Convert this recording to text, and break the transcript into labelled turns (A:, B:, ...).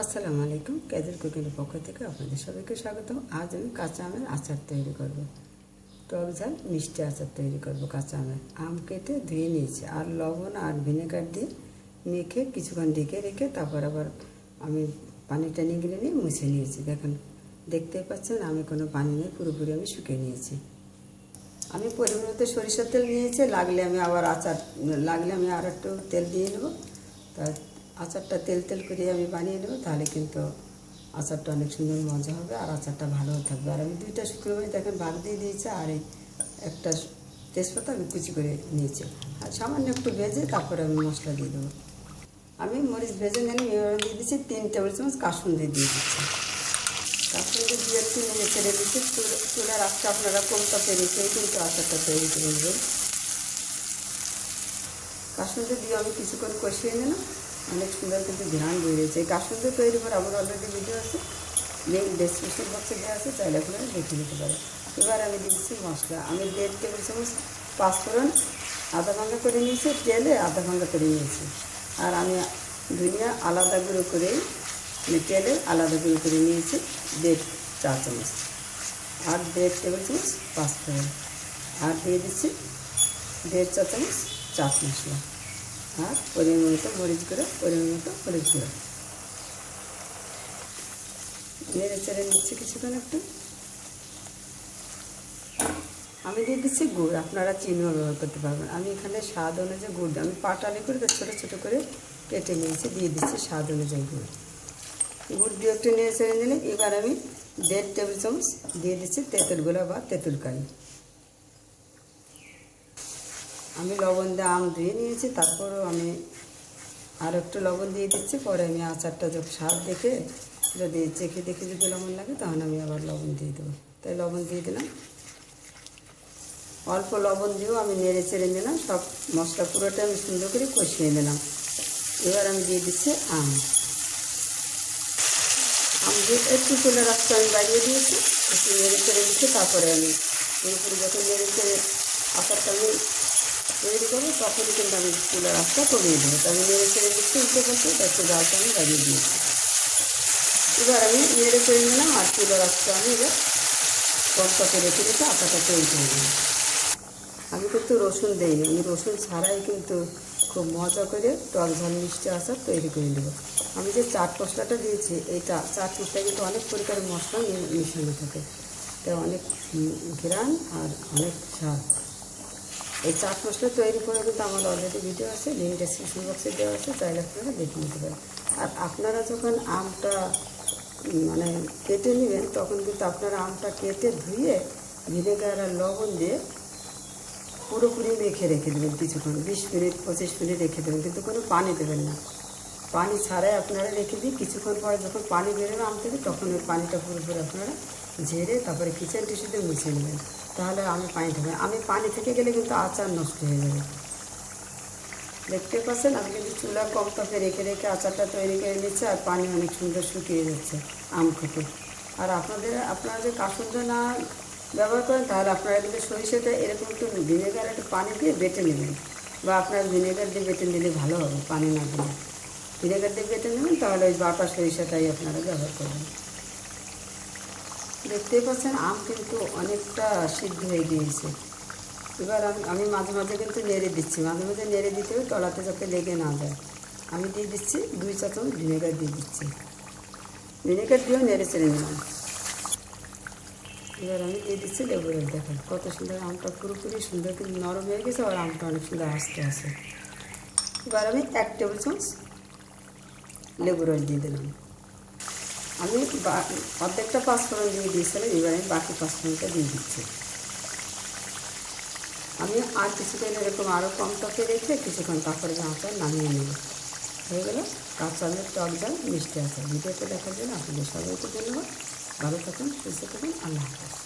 A: আসসালামু আলাইকুম ক্যাজের কুকিংয়ের পক্ষ থেকে আপনাদের সবাইকে স্বাগতম। আজ আমি কাঁচা আমের আচার তৈরি করব। টক ঝাল মিষ্টি আচার তৈরি করব কাঁচা আমের। আম কেটে ধুয়ে নিয়েছি। আর লবণ আর ভিনেগার দিয়ে মেখে কিছুক্ষণ ঢেকে রেখে তারপর আবার আমি পানিটা নিগড়ে নিয়ে মুছে নিয়েছি। দেখেন, দেখতেই পাচ্ছেন আমি কোনো পানি নেই, পুরোপুরি আমি শুকিয়ে নিয়েছি। আমি পরিমাণ মতো সরিষার তেল নিয়েছি, লাগলে আমি আবার আচার, লাগলে আমি আর একটু তেল দিয়ে নেব। তা আচারটা তেল তেল করে আমি বানিয়ে নেব, তাহলে কিন্তু আচারটা অনেক সুন্দর মজা হবে আর আচারটা ভালোও থাকবে। আর আমি দুইটা শুকনো মরিচ দেখেন ভাগ দিয়ে দিয়েছি আর এই একটা তেজপাতা আমি কুচি করে নিয়েছি। আর সামান্য একটু ভেজে তারপরে আমি মশলা দিয়ে দেবো। আমি মরিচ ভেজে এবার দিয়ে দিচ্ছি তিন টেবিল চামচ কাসুন্দি দিয়ে দিচ্ছি। কাসুন্দি দিয়ে একটু নেড়ে ছেড়ে দিচ্ছি চুলার আঁচটা আপনারা কমতা পেরেছেই কিন্তু আচারটা তৈরি করে নেবেন। কাসুন্দি দিয়ে আমি কিছুক্ষণ কষিয়ে নিলাম। অনেক সুন্দর কিন্তু ঘ্রাণ বেরিয়েছে এই কাসুন্দি তৈরি করে আমার অলরেডি ভিডিও আছে। লিঙ্ক ডেসক্রিপশন বক্সে দেওয়া আছে, চাইলে আপনারা দেখে নিতে পারেন। এবার আমি দিচ্ছি মশলা। আমি দেড় টেবিল চামচ পাঁচফোড়ন আধা ভাঙ্গা করে নিয়েছি, তেলে আধা ভাঙ্গা করে নিয়েছি। আর আমি ধনিয়া আলাদা গুঁড়ো করে মানে তেলে আলাদা গুঁড়ো করে নিয়েছি, দেড় চা চামচ। আর দেড় টেবিল চামচ পাঁচফোড়ন আর দিয়ে দিচ্ছি দেড় চা চামচ চাট মশলা। আর পরিমাণ মতো মরিচ গুঁড়ো পরিমাণ মতো মরিচ গুঁড়ো নেড়ে চেড়ে নিচ্ছি কিছুক্ষণ একটু আমি দিয়ে দিচ্ছি গুড় আপনারা চিনিও ব্যবহার করতে পারবেন আমি এখানে স্বাদ অনুযায়ী গুড় আমি পাটালি করে ছোটো ছোটো করে কেটে নিয়েছি দিয়ে দিচ্ছি স্বাদ অনুযায়ী গুড় গুড় দিয়ে একটু নেড়ে চেড়ে নিলে এবার আমি দেড় টেবিল চামচ দিয়ে দিচ্ছি তেঁতুল গোলা বা তেঁতুল কালি আমি লবণ দিয়ে আম ধুয়ে নিয়েছি, তারপরও আমি আর একটু লবণ দিয়ে দিচ্ছি, পরে আমি আচারটা যখন স্বাদ দেখে যদি চেখে দেখে যদি লবণ লাগে, তখন আমি আবার লবণ দিয়ে দেবো। তাই লবণ দিয়ে দিলাম। অল্প লবণ দিয়েও আমি নেড়ে চেড়ে নিলাম, সব মশলা পুরোটা আমি সুন্দর করে কষিয়ে নিলাম। এবার আমি দিয়ে দিচ্ছি আম। আম দিয়ে একটু চলে রাখতে আমি বাড়িয়ে দিয়েছি, একটু নেড়ে চেড়ে দিচ্ছি, তারপরে আমি পুরোপুরি যখন নেড়ে চেড়ে আচারটা আমি তৈরি করব, তখনই কিন্তু আমি চুলার আঁচটা কমিয়ে দেবো। তো আমি নেড়ে চেড়ে দিচ্ছি উল্টে পাশে একটু জালটা আমি বাড়িয়ে দিয়েছি এবার আমি নেড়ে চেড়ে নিলাম আর চুলার আঁচটা আমি এবার কমটাকে রেখে রেখে আটাটা তৈরি করে দিলাম আমি কিন্তু রসুন দিইনি আমি রসুন ছাড়াই কিন্তু খুব মজা করে টক ঝাল মিষ্টি আচার তৈরি করে দেবো আমি যে চাট মশলাটা দিয়েছি এইটা চাট মশলা কিন্তু অনেক পরিমাণে মশলা মিশানো থাকে। তাই অনেক ঘেরান আর অনেক স্বাদ। এই চাট মশলা তৈরি করে কিন্তু আমার অলরেডি ভিডিও আছে লিঙ্ক ডেসক্রিপশন বক্সে দেওয়া আছে, চাইলে আপনারা দেখে নিতে পারেন। আর আপনারা যখন আমটা মানে কেটে নেবেন, তখন কিন্তু আপনারা আমটা কেটে ধুয়ে ভিনেগার আর লবণ দিয়ে পুরোপুরি মেখে রেখে দেবেন কিছুক্ষণ, বিশ মিনিট, পঁচিশ মিনিট রেখে দেবেন, কিন্তু কোনো পানি দেবেন না। পানি ছাড়াই আপনারা রেখে দিই। কিছুক্ষণ পরে যখন পানি বেরোবে আম থেকে, তখন ওই পানিটা পুরোপুরি আপনারা ঝেড়ে তারপরে কিচেন টিস্যুতে মুছে নেবেন। তাহলে আমি পানি দেবেন আমি পানি থেকে গেলে কিন্তু আচার নষ্ট হয়ে যাবে। দেখতে পাচ্ছেন? আমি কিন্তু চুলা কম তাপে রেখে রেখে আচারটা তৈরি করে নিচ্ছে আর পানি অনেক সুন্দর শুকিয়ে যাচ্ছে আম থেকে। আর আপনাদের, আপনারা যে কাসুন্দ না ব্যবহার করেন, তাহলে আপনারা কিন্তু সরিষাটা এরকম একটু ভিনেগার একটু পানি দিয়ে বেটে নেবেন। বা আপনার ভিনেগার দিয়ে বেটে নিলে ভালো হবে পানি না দিলে। ভিনেগার দিয়ে বেটে নেবেন, তাহলে ওই বাটা সরিষাটাই আপনারা ব্যবহার করবেন। দেখতেই পাচ্ছেন, আম কিন্তু অনেকটা সিদ্ধ হয়ে গিয়েছে। এবার আমি আমি মাঝে মাঝে কিন্তু নেড়ে দিচ্ছি, মাঝে মাঝে নেড়ে দিতে হবে তলাতে যাতে লেগে না যায়। আমি দিয়ে দিচ্ছি দুই চা চামচ ভিনেগার দিয়ে দিচ্ছি। ভিনেগার দিয়েও নেড়ে চেড়ে নিলাম। এবার আমি দিয়ে দিচ্ছি লেবু রস, দেখেন কত সুন্দর আমটা পুরোপুরি সুন্দর কিন্তু নরম হয়ে গেছে আর আমটা অনেক সুন্দর আস্তে আছে এবার আমি এক টেবিল চামচ লেবু রস দিয়ে দিলাম আমি অর্ধেকটা পাঁচফোড়ন দিয়ে দিয়েছিলাম, এবার আমি বাকি পাঁচফোড়নটা দিয়ে দিচ্ছি। আমি আর কিছুক্ষণ এরকম আরও কম টকে রেখে কিছুক্ষণ তারপরে আচার নামিয়ে নেব। হয়ে গেল? কাঁচামের টক ডাল মিষ্টি আচার। ভিডিওতে দেখার জন্য আপনাদের সবাইকে ধন্যবাদ। ভালো থাকুন, সুস্থ থাকুন, আল্লাহ হাফেজ।